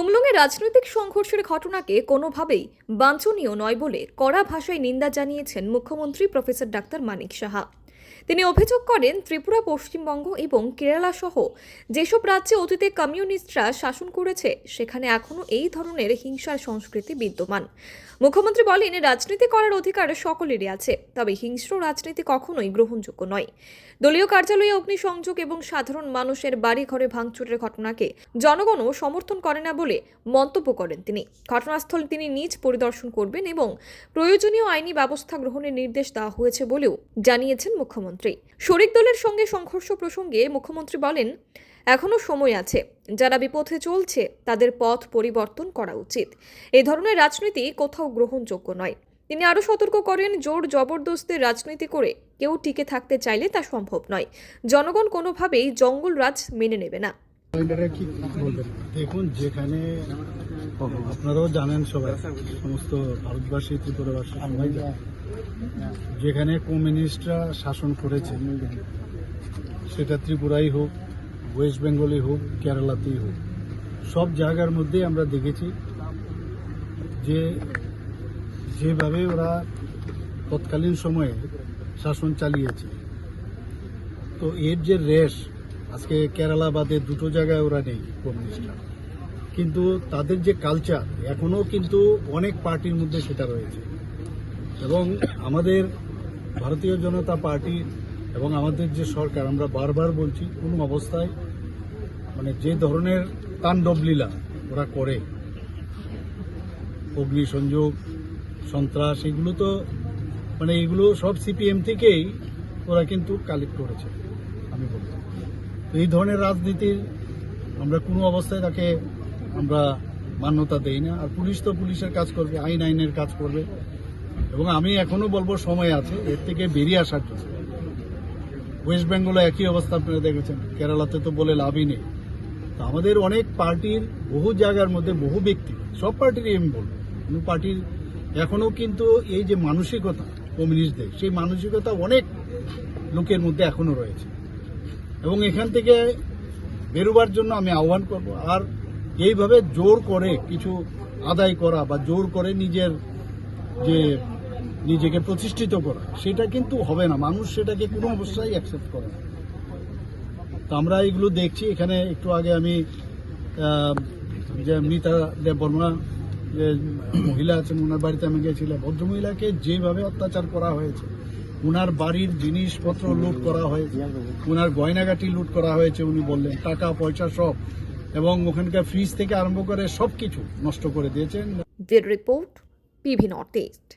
থুমলুঙে রাজনৈতিক সংঘর্ষের ঘটনাকে কোনোভাবেই বাঞ্ছনীয় নয় বলে কড়া ভাষায় নিন্দা জানিয়েছেন মুখ্যমন্ত্রী প্রফেসর ডাক্তার মানিক সাহা। তিনি অভিযোগ করেন, ত্রিপুরা, পশ্চিমবঙ্গ এবং কেরালা সহ যেসব রাজ্যে অতীতে কমিউনিস্টরা শাসন করেছে, সেখানে এখনও এই ধরনের হিংসার সংস্কৃতি বিদ্যমান। মুখ্যমন্ত্রী বলেন, রাজনীতি করার অধিকার সকলেরই আছে, তবে হিংস্র রাজনীতি কখনোই গ্রহণযোগ্য নয়। দলীয় কার্যালয়ে অগ্নিসংযোগ এবং সাধারণ মানুষের বাড়ি ঘরে ভাঙচুরের ঘটনাকে জনগণও সমর্থন করে না বলে মন্তব্য করেন তিনি। ঘটনাস্থল তিনি নিজ পরিদর্শন করবেন এবং প্রয়োজনীয় আইনি ব্যবস্থা গ্রহণের নির্দেশ দেওয়া হয়েছে বলেও জানিয়েছেন মুখ্যমন্ত্রী। শরিক দলের সঙ্গে সংঘর্ষ প্রসঙ্গে মুখ্যমন্ত্রী বলেন এখনও সময় আছে। যারা বিপথে চলছে তাদের পথ পরিবর্তন করা উচিত। এই ধরনের রাজনীতি কোথাও গ্রহণযোগ্য নয়। তিনি আরও সতর্ক করেন জোর জবরদস্তির রাজনীতি করে কেউ টিকে থাকতে চাইলে তা সম্ভব নয়। জনগণ কোনোভাবেই জঙ্গল রাজ মেনে নেবে না। দেখুন যেখানে আপনারাও জানেন সবাই সমস্ত ভারতবাসী ত্রিপুরাবাসী। যেখানে কমিউনিস্টরা শাসন করেছে, সেটা ত্রিপুরাই হোক, ওয়েস্ট বেঙ্গলই হোক, কেরালাতেই হোক। সব জায়গার মধ্যে আমরা দেখেছি যে যেভাবে ওরা তৎকালীন সময়ে শাসন চালিয়েছে। তো এর যে রেশ, আজকে কেরালা বাদে দুটো জায়গায় ওরা নেই কমিউনিস্টরা। কিন্তু তাদের যে কালচার এখনও কিন্তু অনেক পার্টির মধ্যে সেটা রয়েছে। এবং আমাদের ভারতীয় জনতা পার্টি এবং আমাদের যে সরকার, আমরা বারবার বলছি কোনো অবস্থায় মানে যে ধরনের তাণ্ডব লীলা ওরা করে, অগ্নিসংযোগ, সন্ত্রাস, এগুলো তো মানে এগুলো সব সিপিএম থেকেই ওরা কিন্তু কালেক্ট করেছে, আমি বলব তো এই ধরনের রাজনীতির আমরা কোনো অবস্থায় তাকে আমরা মান্যতা দেই না। আর পুলিশ তো পুলিশের কাজ করবে, আইন আইনের কাজ করবে। এবং আমি এখনও বলব সময় আছে, এর থেকে বেরিয়ে আসার জন্য ওয়েস্ট বেঙ্গলে একই অবস্থা আপনারা দেখেছেন, কেরালাতে তো বলে লাভই নেই। তো আমাদের অনেক পার্টির, বহু জায়গার মধ্যে বহু ব্যক্তি, সব পার্টিরই আমি বলব, কোনো পার্টির এখনও কিন্তু এই যে মানসিকতা কমিউনিস্টদের, সেই মানসিকতা অনেক লোকের মধ্যে এখনও রয়েছে। এবং এখান থেকে বেরোবার জন্য আমি আহ্বান করব, আর এইভাবে জোর করে কিছু আদায় করা বা জোর করে নিজের যে নিজেকে প্রতিষ্ঠিত করা, সেটা কিন্তু হবে না। মানুষ সেটাকে কোনো অবস্থায় অ্যাকসেপ্ট করে না। তো আমরা এগুলো দেখছি। এখানে একটু আগে আমি যে মিতা দেব বর্মা, যে মহিলা আছেন, ওনার বাড়িতে আমি গেছিলাম ভদ্রমহিলাকে যেভাবে অত্যাচার করা হয়েছে, ওনার বাড়ির জিনিসপত্র লুট করা হয়েছে, ওনার গয়নাগাটি লুট করা হয়েছে, উনি বললেন, টাকা, পয়সা সব। এবং ওখানকার ফ্রিজ থেকে আরম্ভ করে সব কিছু নষ্ট করে দিয়েছেন। Report PV north east.